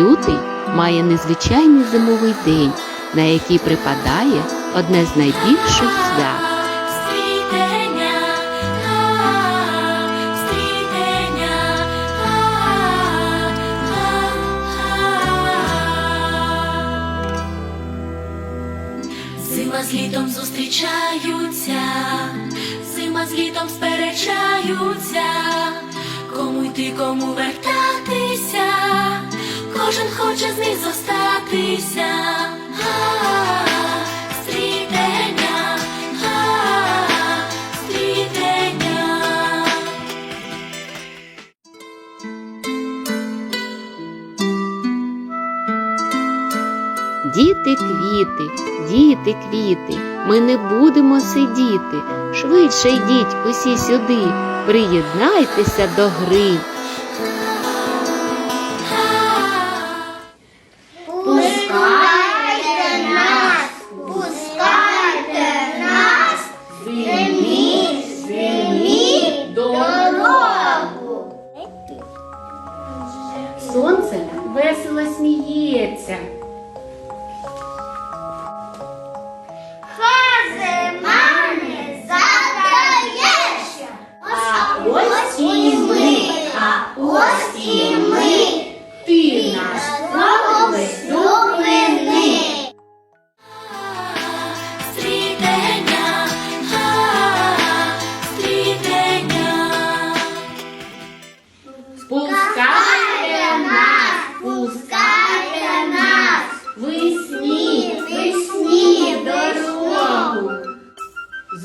лютий має незвичайний зимовий день, на який припадає одне з найбільших свят. Зима з літом зустрічаються, зима з літом сперечаються, кому йти, кому вертатися, кожен хоче з них зостатися. Стрітення. Діти квіти, діти квіти, ми не будемо сидіти. Швидше йдіть усі сюди, приєднайтеся до гри. Сонце весело сміється.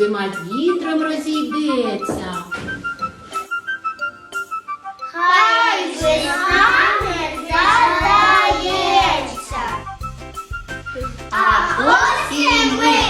Зима вітром розійдеться. Хай весна не задається. А ось і ми,